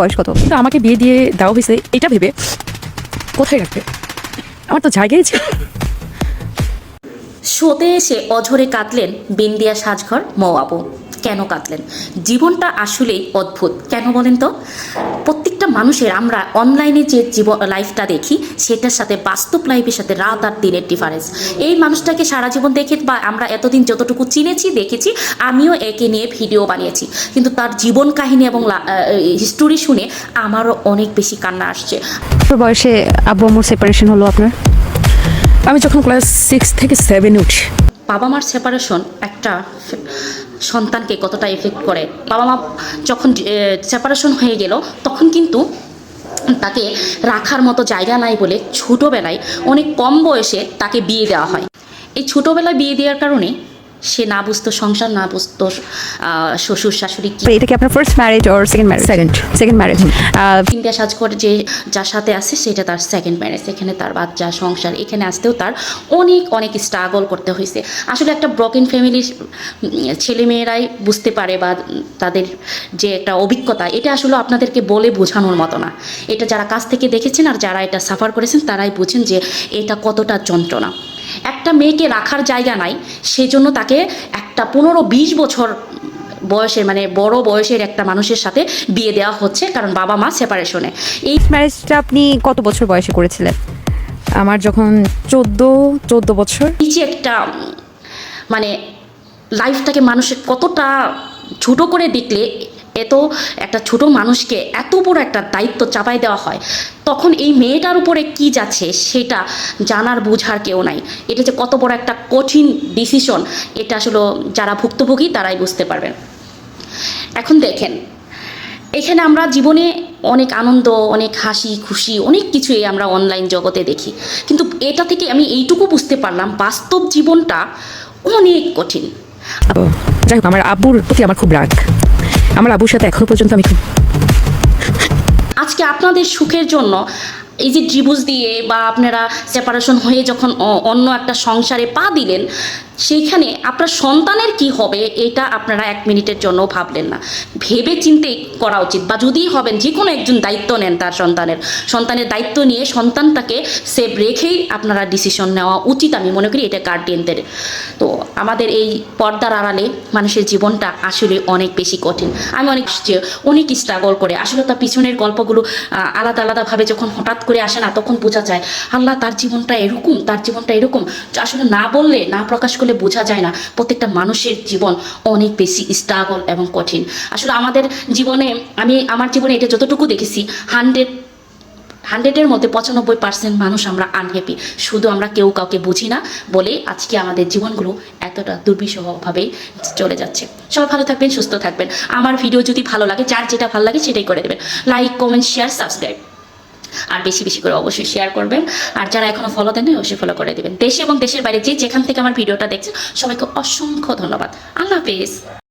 বয়স কত? কিন্তু আমাকে বিয়ে দিয়ে দাও হয়েছে, এটা ভেবে কোথায় রাখবে? আমার তো জায়গায় ছিল শোতে এসে অঝরে কাঁদলেন বিন্দিয়া সাজঘর মৌয়াবু কেন কাঁদলেন? জীবনটা আসলেই অদ্ভুত কেন বলেন তো? প্রত্যেকটা মানুষের আমরা অনলাইনে যে জীবন লাইফটা দেখি সেটার সাথে বাস্তব লাইফের সাথে রাত আর দিনের ডিফারেন্স এই মানুষটাকে সারা জীবন দেখে বা আমরা এতদিন যতটুকু চিনেছি দেখেছি আমিও একে নিয়ে ভিডিও বানিয়েছি। কিন্তু তার জীবন কাহিনী এবং হিস্টোরি শুনে আমারও অনেক বেশি কান্না আসছে। বয়সে আব্বু আম্মুর সেপারেশন হলো আপনার? আমি যখন ক্লাস সিক্স থেকে সেভেনে উঠি। বাবা মার সেপারেশন একটা সন্তানকে কতটা এফেক্ট করে? বাবা মা যখন সেপারেশন হয়ে গেল, তখন কিন্তু তাকে রাখার মতো জায়গা নাই বলে ছোটোবেলায় অনেক কম বয়সে তাকে বিয়ে দেওয়া হয়। এই ছোটোবেলায় বিয়ে দেওয়ার কারণে সে না বুঝতো সংসার না বুঝতো শ্বশুর শাশুড়ি কি। এটা কি আপনার first marriage or second marriage Second. Second marriage India সাজ করে যে যার সাথে আছে সেটা তার সেকেন্ড ম্যারেজ এখানে তার বাচ্চা সংসার এখানে আসতেও তার অনেক অনেক স্ট্রাগল করতে হয়েছে। আসলে একটা ব্রকেন ফ্যামিলির ছেলেমেয়েরাই বুঝতে পারে বা তাদের যে একটা অভিজ্ঞতা এটা আসলে আপনাদেরকে বলে বোঝানোর মতো না। এটা যারা কাছ থেকে দেখেছেন আর যারা এটা সাফার করেছেন তারাই বুঝেন যে এটা কতটা যন্ত্রণা। একটা মেয়েকে রাখার জায়গা নাই সেজন্য তাকে একটা পনেরো বিশ বছর বয়সের মানে বড় বয়সের একটা মানুষের সাথে বিয়ে দেওয়া হচ্ছে কারণ বাবা মা সেপারেশনে এই ম্যারেজটা আপনি কত বছর বয়সে করেছিলেন? আমার যখন চোদ্দ চোদ্দ বছর। এই যে একটা মানে লাইফটাকে মানুষের কতটা ছোট করে দেখলে এত একটা ছোট মানুষকে এত বড় একটা দায়িত্ব চাপাই দেওয়া হয়। তখন এই মেয়েটার উপরে কি যাচ্ছে সেটা জানার বোঝার কেউ নাই। এটা যে কত বড় একটা কঠিন ডিসিশন এটা আসলে যারা ভুক্তভোগী তারাই বুঝতে পারবেন। এখন দেখেন, এখানে আমরা জীবনে অনেক আনন্দ, অনেক হাসি, খুশি, অনেক কিছুই আমরা অনলাইন জগতে দেখি। কিন্তু এটা থেকে আমি এইটুকু বুঝতে পারলাম, বাস্তব জীবনটা অনেক কঠিন। যাই হোক, আমার আব্বুর প্রতি আমার খুব রাগ। আমার আবুর সাথে এখনও পর্যন্ত আমি আজকে আপনাদের সুখের জন্য এই যে ডিভোর্স দিয়ে বা আপনারা সেপারেশন হয়ে যখন অন্য একটা সংসারে পা দিলেন সেইখানে আপনার সন্তানের কি হবে এটা আপনারা এক মিনিটের জন্য ভাবলেন না। ভেবে চিন্তে করা উচিত বা যদি হবেন যে কোনো একজন দায়িত্ব নেন তার সন্তানের। সন্তানের দায়িত্ব নিয়ে সন্তানটাকে সেভ রেখেই আপনারা ডিসিশন নেওয়া উচিত। আমি মনে করি এটা গার্ডিয়ানদের তো আমাদের এই পর্দার আড়ালে মানুষের জীবনটা আসলে অনেক বেশি কঠিন। আমি অনেক অনেক স্ট্রাগল করে। আসলে তার পিছনের গল্পগুলো আলাদা আলাদাভাবে যখন হঠাৎ করে আসে না, তখন বোঝা যায়, আল্লাহ তার জীবনটা এরকম, তার জীবনটা এরকম। আসলে না বললে, না প্রকাশ করলে বোঝা যায় না, প্রত্যেকটা মানুষের জীবন অনেক বেশি স্ট্রাগল এবং কঠিন। আসলে আমাদের জীবনে, আমি আমার জীবনে এটা যতটুকু দেখেছি হান্ড্রেড হান্ড্রেডের মধ্যে পঁচানব্বই পার্সেন্ট মানুষ আমরা আনহ্যাপি শুধু আমরা কেউ কাউকে বুঝি না বলে আজকে আমাদের জীবনগুলো এতটা দুর্বিষহভাবেই চলে যাচ্ছে। সবাই ভালো থাকবেন, সুস্থ থাকবেন। আমার ভিডিও যদি ভালো লাগে, যার যেটা ভালো লাগে সেটাই করে দেবেন। লাইক কমেন্ট শেয়ার সাবস্ক্রাইব আর বেশি বেশি করে অবশ্যই শেয়ার করবেন। আর যারা এখনও ফলো দেন অবশ্যই ফলো করে দেবেন। দেশে এবং দেশের বাইরে যে যেখান থেকে আমার ভিডিওটা দেখছেন, সবাইকে অসংখ্য ধন্যবাদ। আল্লাহ হাফেজ।